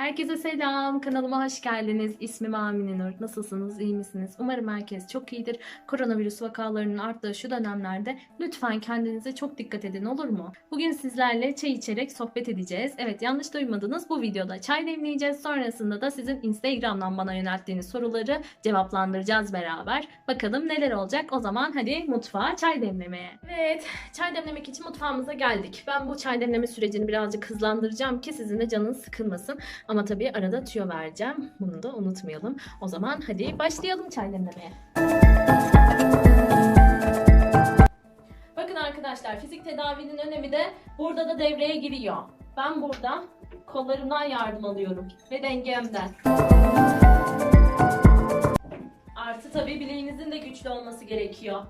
Herkese selam. Kanalıma hoş geldiniz. İsmim Amine Nur. Nasılsınız? iyi misiniz? Umarım herkes çok iyidir. Koronavirüs vakalarının arttığı şu dönemlerde lütfen kendinize çok dikkat edin olur mu? Bugün sizlerle çay içerek sohbet edeceğiz. Evet yanlış duymadınız. Bu videoda çay demleyeceğiz. Sonrasında da sizin Instagram'dan bana yönelttiğiniz soruları cevaplandıracağız beraber. Bakalım neler olacak? O zaman hadi mutfağa çay demlemeye. Evet çay demlemek için mutfağımıza geldik. Ben bu çay demleme sürecini birazcık hızlandıracağım ki sizin de canınız sıkılmasın. Ama tabii arada tüyo vereceğim. Bunu da unutmayalım. O zaman hadi başlayalım çay demlemeye. Bakın arkadaşlar fizik tedavinin önemi de burada da devreye giriyor. Ben burada kollarımdan yardım alıyorum ve dengemden. Artı tabii bileğinizin de güçlü olması gerekiyor.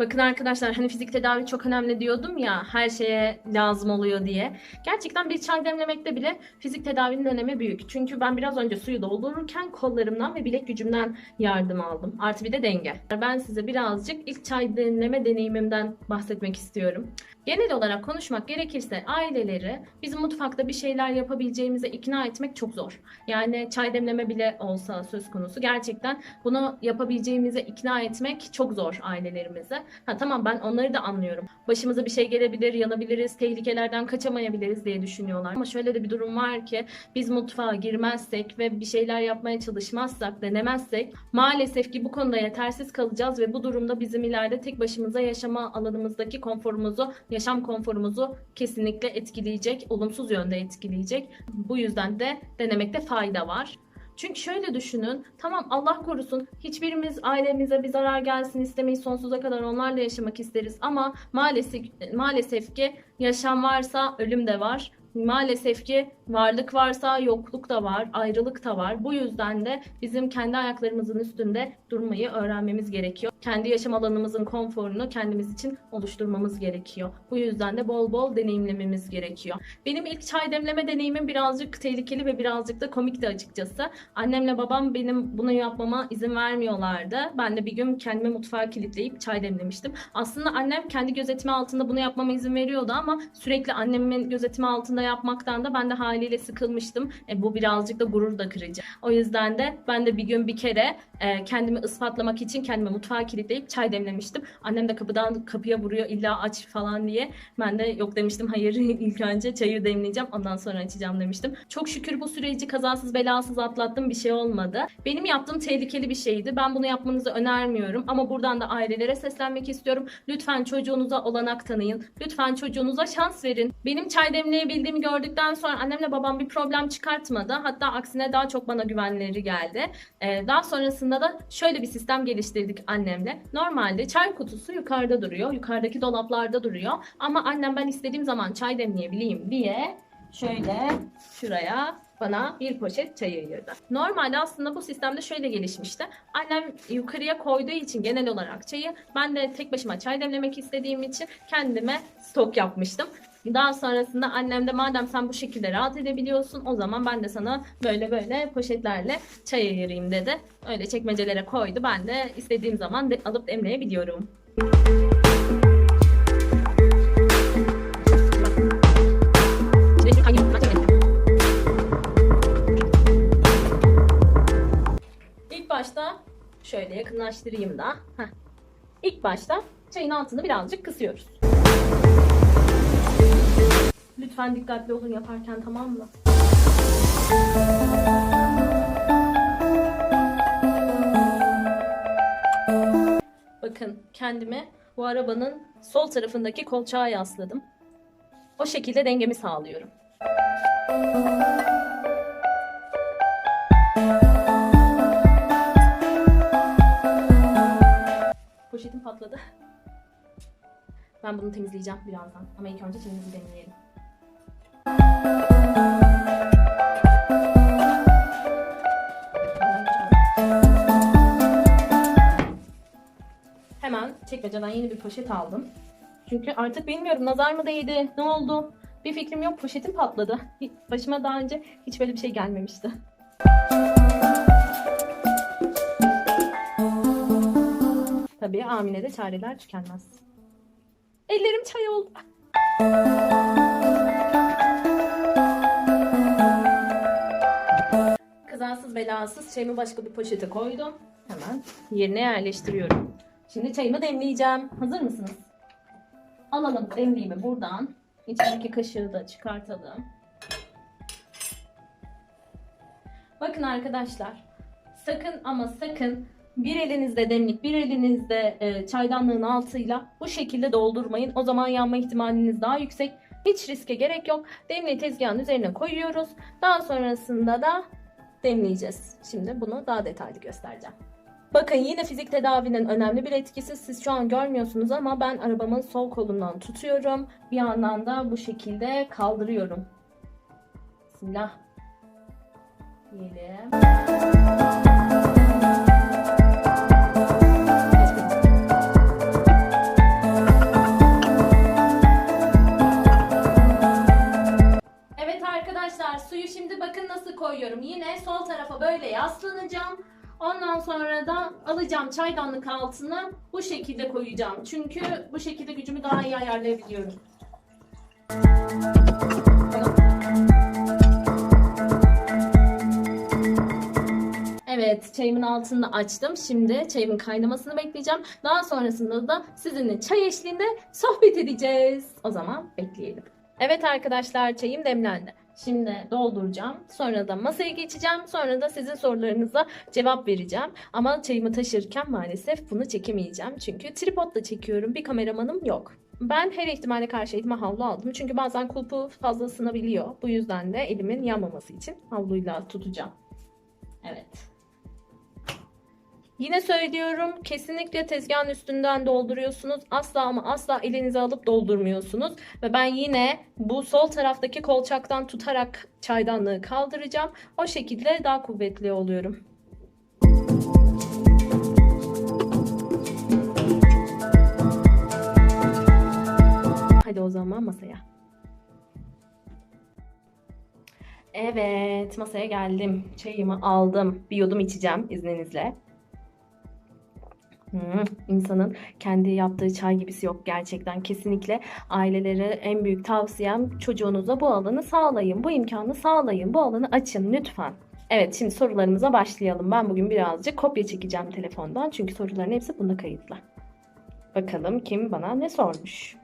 Bakın arkadaşlar hani fizik tedavi çok önemli diyordum ya her şeye lazım oluyor diye. Gerçekten bir çay demlemekte bile fizik tedavinin önemi büyük. Çünkü ben biraz önce suyu doldururken kollarımdan ve bilek gücümden yardım aldım. Artı bir de denge. Ben size birazcık ilk çay demleme deneyimimden bahsetmek istiyorum. Genel olarak konuşmak gerekirse aileleri bizim mutfakta bir şeyler yapabileceğimize ikna etmek çok zor. Yani çay demleme bile olsa söz konusu gerçekten bunu yapabileceğimize ikna etmek çok zor ailelerimize. Ha tamam ben onları da anlıyorum. Başımıza bir şey gelebilir, yanabiliriz, tehlikelerden kaçamayabiliriz diye düşünüyorlar. Ama şöyle de bir durum var ki biz mutfağa girmezsek ve bir şeyler yapmaya çalışmazsak, denemezsek maalesef ki bu konuda yetersiz kalacağız ve bu durumda bizim ileride tek başımıza yaşama alanımızdaki konforumuzu, yaşam konforumuzu kesinlikle etkileyecek, olumsuz yönde etkileyecek. Bu yüzden de denemekte fayda var. Çünkü şöyle düşünün, tamam Allah korusun hiçbirimiz ailemize bir zarar gelsin istemeyiz sonsuza kadar onlarla yaşamak isteriz ama maalesef maalesef ki yaşam varsa ölüm de var. Maalesef ki varlık varsa yokluk da var, ayrılık da var. Bu yüzden de bizim kendi ayaklarımızın üstünde durmayı öğrenmemiz gerekiyor. Kendi yaşam alanımızın konforunu kendimiz için oluşturmamız gerekiyor. Bu yüzden de bol bol deneyimlememiz gerekiyor. Benim ilk çay demleme deneyimim birazcık tehlikeli ve birazcık da komikti açıkçası. Annemle babam benim bunu yapmama izin vermiyorlardı. Ben de bir gün kendimi mutfağa kilitleyip çay demlemiştim. Aslında annem kendi gözetimi altında bunu yapmama izin veriyordu ama sürekli annemin gözetimi altında yapmaktan da ben de haliyle sıkılmıştım. E, bu birazcık da gurur da kırıcı. O yüzden de ben de bir gün bir kere e, kendimi ispatlamak için kendimi mutfağa kilitleyip çay demlemiştim. Annem de kapıdan kapıya vuruyor illa aç falan diye. Ben de yok demiştim hayır ilk önce çayı demleyeceğim ondan sonra açacağım demiştim. Çok şükür bu süreci kazasız belasız atlattım bir şey olmadı. Benim yaptığım tehlikeli bir şeydi. Ben bunu yapmanızı önermiyorum ama buradan da ailelere seslenmek istiyorum. Lütfen çocuğunuza olanak tanıyın. Lütfen çocuğunuza şans verin. Benim çay demleyebildiğimi gördükten sonra annemle babam bir problem çıkartmadı. Hatta aksine daha çok bana güvenleri geldi. Ee, daha sonrasında da şöyle bir sistem geliştirdik annemle. Normalde çay kutusu yukarıda duruyor. Yukarıdaki dolaplarda duruyor. Ama annem ben istediğim zaman çay demleyebileyim diye şöyle şuraya bana bir poşet çay ayırdı. Normalde aslında bu sistemde şöyle gelişmişti. Annem yukarıya koyduğu için genel olarak çayı ben de tek başıma çay demlemek istediğim için kendime stok yapmıştım. Daha sonrasında annem de madem sen bu şekilde rahat edebiliyorsun o zaman ben de sana böyle böyle poşetlerle çay ayırayım dedi. Öyle çekmecelere koydu. Ben de istediğim zaman de alıp demleyebiliyorum. İlk başta şöyle yakınlaştırayım da. Heh. İlk başta çayın altını birazcık kısıyoruz. Lütfen dikkatli olun yaparken tamam mı? Bakın kendimi bu arabanın sol tarafındaki kolçağa yasladım. O şekilde dengemi sağlıyorum. Poşetim patladı. Ben bunu temizleyeceğim birazdan. Ama ilk önce çayımızı demleyelim. Hemen çekmeceden yeni bir poşet aldım. Çünkü artık bilmiyorum nazar mı değdi, ne oldu? Bir fikrim yok, poşetim patladı. Başıma daha önce hiç böyle bir şey gelmemişti. Tabii Amine'de çareler tükenmez. Çayımı başka bir poşete koydum. Hemen yerine yerleştiriyorum. Şimdi çayımı demleyeceğim. Hazır mısınız? Alalım demliğimi buradan. İçindeki kaşığı da çıkartalım. Bakın arkadaşlar. Sakın ama sakın bir elinizde demlik, bir elinizde e, çaydanlığın altıyla bu şekilde doldurmayın. O zaman yanma ihtimaliniz daha yüksek. Hiç riske gerek yok. Demliği tezgahın üzerine koyuyoruz. Daha sonrasında da demleyeceğiz. Şimdi bunu daha detaylı göstereceğim. Bakın yine fizik tedavinin önemli bir etkisi. Siz şu an görmüyorsunuz ama ben arabamın sol kolundan tutuyorum. Bir yandan da bu şekilde kaldırıyorum. Bismillah. Diyelim. Şimdi bakın nasıl koyuyorum. Yine sol tarafa böyle yaslanacağım. Ondan sonra da alacağım çaydanlık altına bu şekilde koyacağım. Çünkü bu şekilde gücümü daha iyi ayarlayabiliyorum. Evet, çayımın altını açtım. Şimdi çayımın kaynamasını bekleyeceğim. Daha sonrasında da sizinle çay eşliğinde sohbet edeceğiz. O zaman bekleyelim. Evet arkadaşlar, çayım demlendi. Şimdi dolduracağım. Sonra da masaya geçeceğim. Sonra da sizin sorularınıza cevap vereceğim. Ama çayımı taşırken maalesef bunu çekemeyeceğim. Çünkü tripodla çekiyorum. Bir kameramanım yok. Ben her ihtimale karşı elime havlu aldım. Çünkü bazen kulpu fazla ısınabiliyor. Bu yüzden de elimin yanmaması için havluyla tutacağım. Evet. Yine söylüyorum kesinlikle tezgahın üstünden dolduruyorsunuz. Asla ama asla elinize alıp doldurmuyorsunuz. Ve ben yine bu sol taraftaki kolçaktan tutarak çaydanlığı kaldıracağım. O şekilde daha kuvvetli oluyorum. Hadi o zaman masaya. Evet, masaya geldim. Çayımı aldım. Bir yudum içeceğim izninizle. Hmm, insanın kendi yaptığı çay gibisi yok gerçekten kesinlikle ailelere en büyük tavsiyem çocuğunuza bu alanı sağlayın bu imkanı sağlayın bu alanı açın lütfen. Evet şimdi sorularımıza başlayalım. Ben bugün birazcık kopya çekeceğim telefondan çünkü soruların hepsi bunda kayıtlı. Bakalım kim bana ne sormuş.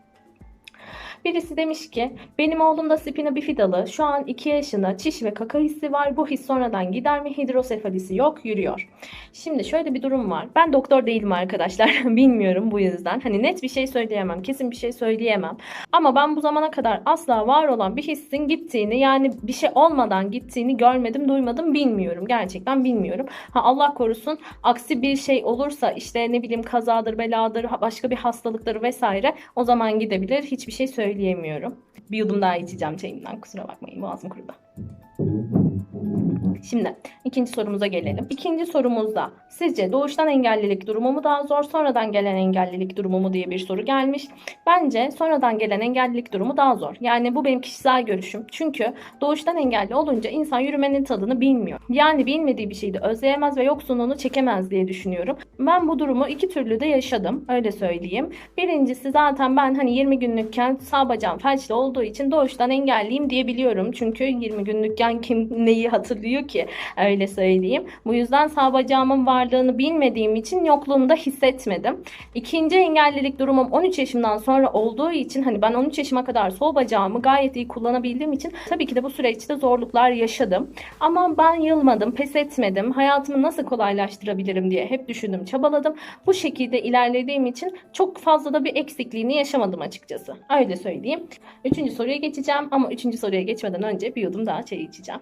Birisi demiş ki benim oğlum da spina bifidalı şu an 2 yaşında çiş ve kaka hissi var. Bu his sonradan gider mi? Hidrosefalisi yok yürüyor. Şimdi şöyle bir durum var. Ben doktor değilim arkadaşlar. Bilmiyorum bu yüzden. Hani net bir şey söyleyemem kesin bir şey söyleyemem. Ama ben bu zamana kadar asla var olan bir hissin gittiğini yani bir şey olmadan gittiğini görmedim duymadım bilmiyorum. Gerçekten bilmiyorum. Ha Allah korusun aksi bir şey olursa işte ne bileyim kazadır beladır başka bir hastalıkları vesaire o zaman gidebilir hiçbir şey söyleyemem söyleyemiyorum. Bir yudum daha içeceğim çayımdan. Kusura bakmayın boğazım kurudu. Şimdi ikinci sorumuza gelelim. İkinci sorumuzda sizce doğuştan engellilik durumu mu daha zor, sonradan gelen engellilik durumu mu diye bir soru gelmiş. Bence sonradan gelen engellilik durumu daha zor. Yani bu benim kişisel görüşüm. Çünkü doğuştan engelli olunca insan yürümenin tadını bilmiyor. Yani bilmediği bir şeyi de özleyemez ve yoksunluğunu çekemez diye düşünüyorum. Ben bu durumu iki türlü de yaşadım. Öyle söyleyeyim. Birincisi zaten ben hani 20 günlükken sağ bacağım felçli olduğu için doğuştan engelliyim diyebiliyorum. Çünkü 20 günlükken kim neyi hatırlıyor ki öyle söyleyeyim. Bu yüzden sağ bacağımın varlığını bilmediğim için yokluğunu da hissetmedim. İkinci engellilik durumum 13 yaşımdan sonra olduğu için hani ben 13 yaşıma kadar sol bacağımı gayet iyi kullanabildiğim için tabii ki de bu süreçte zorluklar yaşadım. Ama ben yılmadım, pes etmedim. Hayatımı nasıl kolaylaştırabilirim diye hep düşündüm, çabaladım. Bu şekilde ilerlediğim için çok fazla da bir eksikliğini yaşamadım açıkçası. Öyle söyleyeyim. Üçüncü soruya geçeceğim ama üçüncü soruya geçmeden önce bir yudum daha çay içeceğim.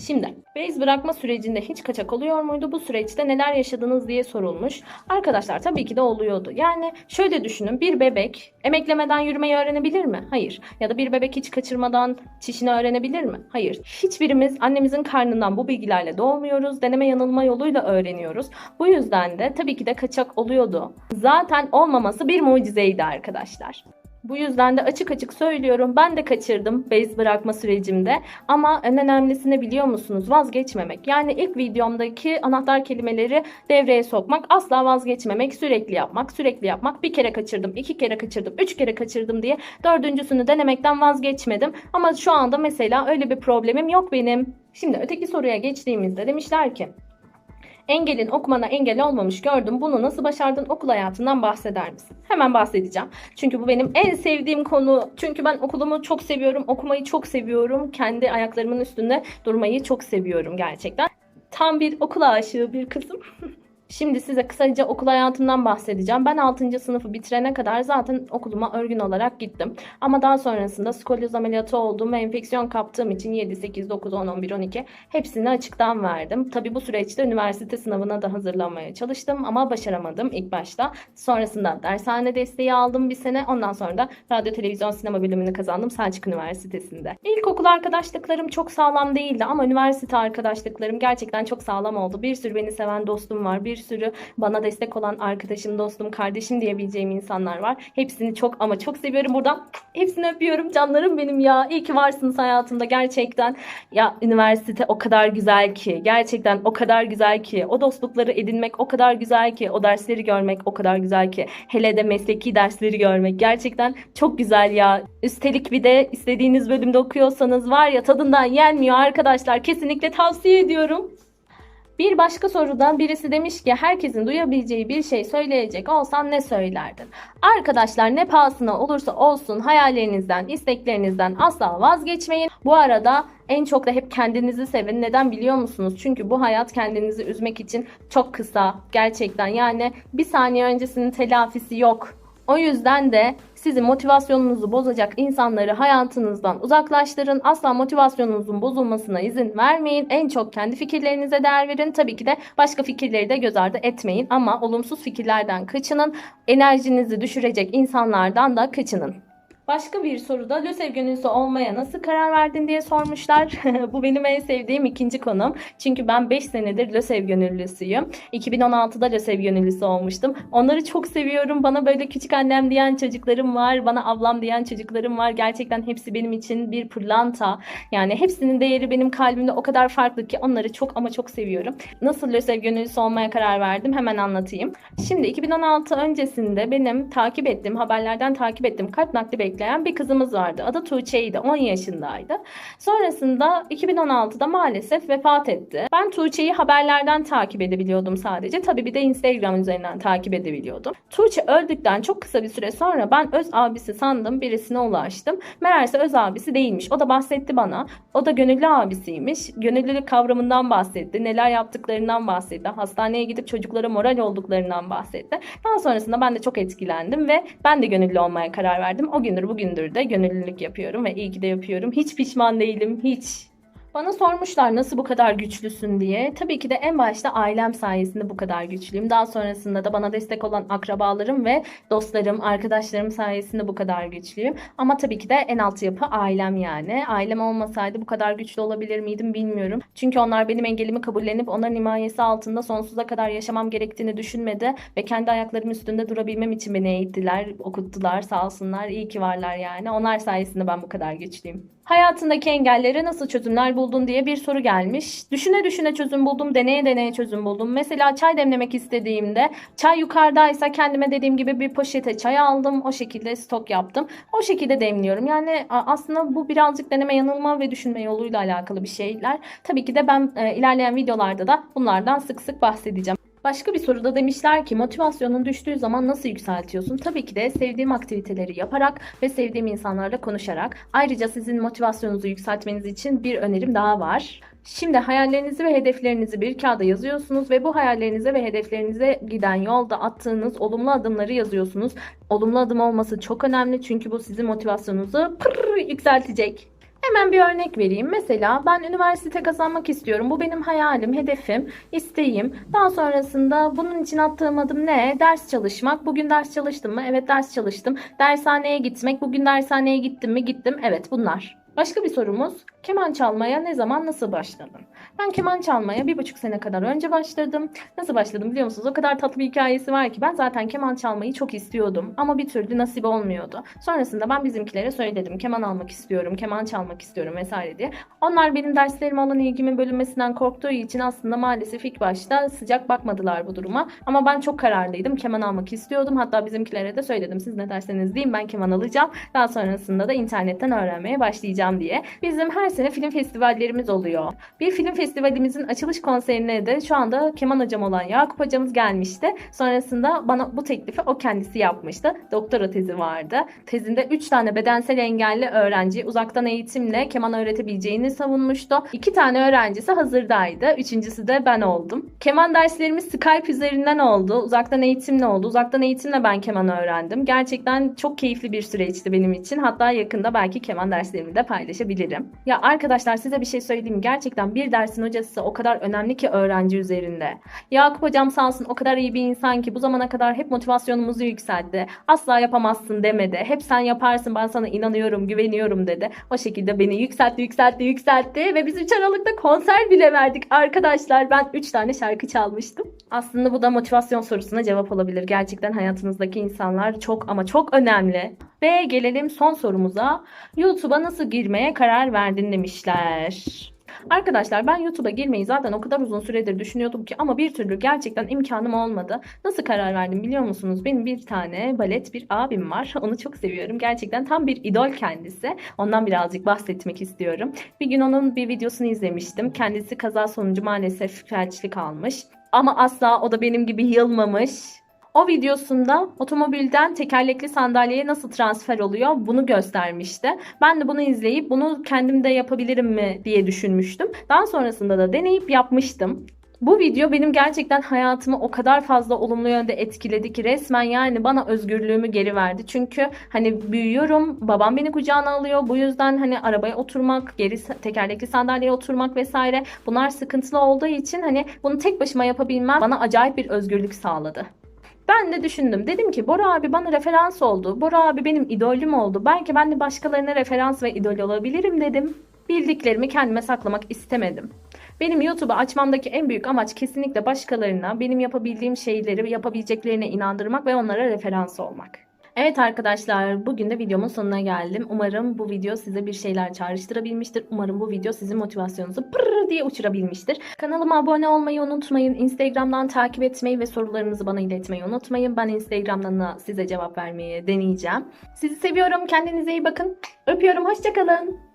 Şimdi bez bırakma sürecinde hiç kaçak oluyor muydu? Bu süreçte neler yaşadınız diye sorulmuş. Arkadaşlar tabii ki de oluyordu. Yani şöyle düşünün bir bebek emeklemeden yürümeyi öğrenebilir mi? Hayır. Ya da bir bebek hiç kaçırmadan çişini öğrenebilir mi? Hayır. Hiçbirimiz annemizin karnından bu bilgilerle doğmuyoruz. Deneme yanılma yoluyla öğreniyoruz. Bu yüzden de tabii ki de kaçak oluyordu. Zaten olmaması bir mucizeydi arkadaşlar. Bu yüzden de açık açık söylüyorum. Ben de kaçırdım bez bırakma sürecimde. Ama en önemlisini biliyor musunuz? Vazgeçmemek. Yani ilk videomdaki anahtar kelimeleri devreye sokmak. Asla vazgeçmemek. Sürekli yapmak. Sürekli yapmak. Bir kere kaçırdım. iki kere kaçırdım. Üç kere kaçırdım diye dördüncüsünü denemekten vazgeçmedim. Ama şu anda mesela öyle bir problemim yok benim. Şimdi öteki soruya geçtiğimizde demişler ki Engelin okumana engel olmamış gördüm. Bunu nasıl başardın? Okul hayatından bahseder misin? Hemen bahsedeceğim. Çünkü bu benim en sevdiğim konu. Çünkü ben okulumu çok seviyorum. Okumayı çok seviyorum. Kendi ayaklarımın üstünde durmayı çok seviyorum gerçekten. Tam bir okul aşığı bir kızım. Şimdi size kısaca okul hayatımdan bahsedeceğim. Ben 6. sınıfı bitirene kadar zaten okuluma örgün olarak gittim. Ama daha sonrasında skolyoz ameliyatı oldum ve enfeksiyon kaptığım için 7, 8, 9, 10, 11, 12 hepsini açıktan verdim. Tabi bu süreçte üniversite sınavına da hazırlanmaya çalıştım ama başaramadım ilk başta. Sonrasında dershane desteği aldım bir sene. Ondan sonra da radyo, televizyon, sinema bölümünü kazandım Selçuk Üniversitesi'nde. İlkokul arkadaşlıklarım çok sağlam değildi ama üniversite arkadaşlıklarım gerçekten çok sağlam oldu. Bir sürü beni seven dostum var. Bir sürü bana destek olan arkadaşım, dostum, kardeşim diyebileceğim insanlar var. Hepsini çok ama çok seviyorum. Buradan hepsini öpüyorum. Canlarım benim ya. İyi ki varsınız hayatımda gerçekten. Ya üniversite o kadar güzel ki. Gerçekten o kadar güzel ki. O dostlukları edinmek o kadar güzel ki. O dersleri görmek o kadar güzel ki. Hele de mesleki dersleri görmek gerçekten çok güzel ya. Üstelik bir de istediğiniz bölümde okuyorsanız var ya tadından yenmiyor arkadaşlar. Kesinlikle tavsiye ediyorum. Bir başka sorudan birisi demiş ki herkesin duyabileceği bir şey söyleyecek olsan ne söylerdin? Arkadaşlar ne pahasına olursa olsun hayallerinizden, isteklerinizden asla vazgeçmeyin. Bu arada en çok da hep kendinizi sevin. Neden biliyor musunuz? Çünkü bu hayat kendinizi üzmek için çok kısa. Gerçekten yani bir saniye öncesinin telafisi yok. O yüzden de sizin motivasyonunuzu bozacak insanları hayatınızdan uzaklaştırın. Asla motivasyonunuzun bozulmasına izin vermeyin. En çok kendi fikirlerinize değer verin. Tabii ki de başka fikirleri de göz ardı etmeyin. Ama olumsuz fikirlerden kaçının. Enerjinizi düşürecek insanlardan da kaçının. Başka bir soruda LÖSEV gönüllüsü olmaya nasıl karar verdin diye sormuşlar. Bu benim en sevdiğim ikinci konum. Çünkü ben 5 senedir LÖSEV gönüllüsüyüm. 2016'da LÖSEV gönüllüsü olmuştum. Onları çok seviyorum. Bana böyle küçük annem diyen çocuklarım var. Bana ablam diyen çocuklarım var. Gerçekten hepsi benim için bir pırlanta. Yani hepsinin değeri benim kalbimde o kadar farklı ki onları çok ama çok seviyorum. Nasıl LÖSEV gönüllüsü olmaya karar verdim hemen anlatayım. Şimdi 2016 öncesinde benim takip ettiğim, haberlerden takip ettiğim kalp nakli bekleyen bir kızımız vardı. Adı Tuğçe'ydi. 10 yaşındaydı. Sonrasında 2016'da maalesef vefat etti. Ben Tuğçe'yi haberlerden takip edebiliyordum sadece. Tabii bir de Instagram üzerinden takip edebiliyordum. Tuğçe öldükten çok kısa bir süre sonra ben öz abisi sandım birisine ulaştım. Meğerse öz abisi değilmiş. O da bahsetti bana. O da gönüllü abisiymiş. Gönüllülük kavramından bahsetti. Neler yaptıklarından bahsetti. Hastaneye gidip çocuklara moral olduklarından bahsetti. Daha sonrasında ben de çok etkilendim ve ben de gönüllü olmaya karar verdim. O gündür bugündür de gönüllülük yapıyorum ve iyi ki de yapıyorum. Hiç pişman değilim. Hiç. Bana sormuşlar nasıl bu kadar güçlüsün diye. Tabii ki de en başta ailem sayesinde bu kadar güçlüyüm. Daha sonrasında da bana destek olan akrabalarım ve dostlarım, arkadaşlarım sayesinde bu kadar güçlüyüm. Ama tabii ki de en alt yapı ailem yani. Ailem olmasaydı bu kadar güçlü olabilir miydim bilmiyorum. Çünkü onlar benim engelimi kabullenip onların himayesi altında sonsuza kadar yaşamam gerektiğini düşünmedi ve kendi ayaklarım üstünde durabilmem için beni eğittiler, okuttular sağ olsunlar. İyi ki varlar yani. Onlar sayesinde ben bu kadar güçlüyüm. Hayatındaki engellere nasıl çözümler buldun diye bir soru gelmiş. Düşüne düşüne çözüm buldum, deneye deneye çözüm buldum. Mesela çay demlemek istediğimde çay yukarıdaysa kendime dediğim gibi bir poşete çay aldım. O şekilde stok yaptım. O şekilde demliyorum. Yani aslında bu birazcık deneme yanılma ve düşünme yoluyla alakalı bir şeyler. Tabii ki de ben e, ilerleyen videolarda da bunlardan sık sık bahsedeceğim. Başka bir soruda demişler ki motivasyonun düştüğü zaman nasıl yükseltiyorsun? Tabii ki de sevdiğim aktiviteleri yaparak ve sevdiğim insanlarla konuşarak. Ayrıca sizin motivasyonunuzu yükseltmeniz için bir önerim daha var. Şimdi hayallerinizi ve hedeflerinizi bir kağıda yazıyorsunuz ve bu hayallerinize ve hedeflerinize giden yolda attığınız olumlu adımları yazıyorsunuz. Olumlu adım olması çok önemli çünkü bu sizin motivasyonunuzu pırr yükseltecek. Hemen bir örnek vereyim. Mesela ben üniversite kazanmak istiyorum. Bu benim hayalim, hedefim, isteğim. Daha sonrasında bunun için attığım adım ne? Ders çalışmak. Bugün ders çalıştım mı? Evet ders çalıştım. Dershaneye gitmek. Bugün dershaneye gittim mi? Gittim. Evet bunlar. Başka bir sorumuz. Keman çalmaya ne zaman nasıl başladın? Ben keman çalmaya bir buçuk sene kadar önce başladım. Nasıl başladım biliyor musunuz? O kadar tatlı bir hikayesi var ki ben zaten keman çalmayı çok istiyordum. Ama bir türlü nasip olmuyordu. Sonrasında ben bizimkilere söyledim. Keman almak istiyorum, keman çalmak istiyorum vesaire diye. Onlar benim derslerime olan ilgimin bölünmesinden korktuğu için aslında maalesef ilk başta sıcak bakmadılar bu duruma. Ama ben çok kararlıydım. Keman almak istiyordum. Hatta bizimkilere de söyledim. Siz ne derseniz deyin ben keman alacağım. Daha sonrasında da internetten öğrenmeye başlayacağım diye. Bizim her sene film festivallerimiz oluyor. Bir film festivalimizin açılış konserine de şu anda keman hocam olan Yakup hocamız gelmişti. Sonrasında bana bu teklifi o kendisi yapmıştı. Doktora tezi vardı. Tezinde 3 tane bedensel engelli öğrenci uzaktan eğitimle keman öğretebileceğini savunmuştu. 2 tane öğrencisi hazırdaydı. Üçüncüsü de ben oldum. Keman derslerimiz Skype üzerinden oldu. Uzaktan eğitimle oldu. Uzaktan eğitimle ben keman öğrendim. Gerçekten çok keyifli bir süreçti benim için. Hatta yakında belki keman derslerimi de paylaşabilirim. Ya arkadaşlar size bir şey söyleyeyim. Gerçekten bir dersin hocası o kadar önemli ki öğrenci üzerinde. Yakup hocam sağ olsun o kadar iyi bir insan ki bu zamana kadar hep motivasyonumuzu yükseltti. Asla yapamazsın demedi. Hep sen yaparsın ben sana inanıyorum, güveniyorum dedi. O şekilde beni yükseltti, yükseltti, yükseltti ve biz 3 Aralık'ta konser bile verdik arkadaşlar. Ben 3 tane şarkı çalmıştım. Aslında bu da motivasyon sorusuna cevap olabilir. Gerçekten hayatınızdaki insanlar çok ama çok önemli. Ve gelelim son sorumuza. YouTube'a nasıl girmeye karar verdin demişler. Arkadaşlar ben YouTube'a girmeyi zaten o kadar uzun süredir düşünüyordum ki ama bir türlü gerçekten imkanım olmadı. Nasıl karar verdim biliyor musunuz? Benim bir tane balet bir abim var. Onu çok seviyorum. Gerçekten tam bir idol kendisi. Ondan birazcık bahsetmek istiyorum. Bir gün onun bir videosunu izlemiştim. Kendisi kaza sonucu maalesef felçlik almış. Ama asla o da benim gibi yılmamış. O videosunda otomobilden tekerlekli sandalyeye nasıl transfer oluyor bunu göstermişti. Ben de bunu izleyip bunu kendim de yapabilirim mi diye düşünmüştüm. Daha sonrasında da deneyip yapmıştım. Bu video benim gerçekten hayatımı o kadar fazla olumlu yönde etkiledi ki resmen yani bana özgürlüğümü geri verdi. Çünkü hani büyüyorum, babam beni kucağına alıyor. Bu yüzden hani arabaya oturmak, geri tekerlekli sandalyeye oturmak vesaire bunlar sıkıntılı olduğu için hani bunu tek başıma yapabilmem bana acayip bir özgürlük sağladı. Ben de düşündüm. Dedim ki Bora abi bana referans oldu. Bora abi benim idolüm oldu. Belki ben de başkalarına referans ve idol olabilirim dedim. Bildiklerimi kendime saklamak istemedim. Benim YouTube'u açmamdaki en büyük amaç kesinlikle başkalarına benim yapabildiğim şeyleri yapabileceklerine inandırmak ve onlara referans olmak. Evet arkadaşlar bugün de videomun sonuna geldim. Umarım bu video size bir şeyler çağrıştırabilmiştir. Umarım bu video sizin motivasyonunuzu pırr diye uçurabilmiştir. Kanalıma abone olmayı unutmayın. Instagram'dan takip etmeyi ve sorularınızı bana iletmeyi unutmayın. Ben Instagram'dan da size cevap vermeye deneyeceğim. Sizi seviyorum. Kendinize iyi bakın. Öpüyorum. Hoşçakalın.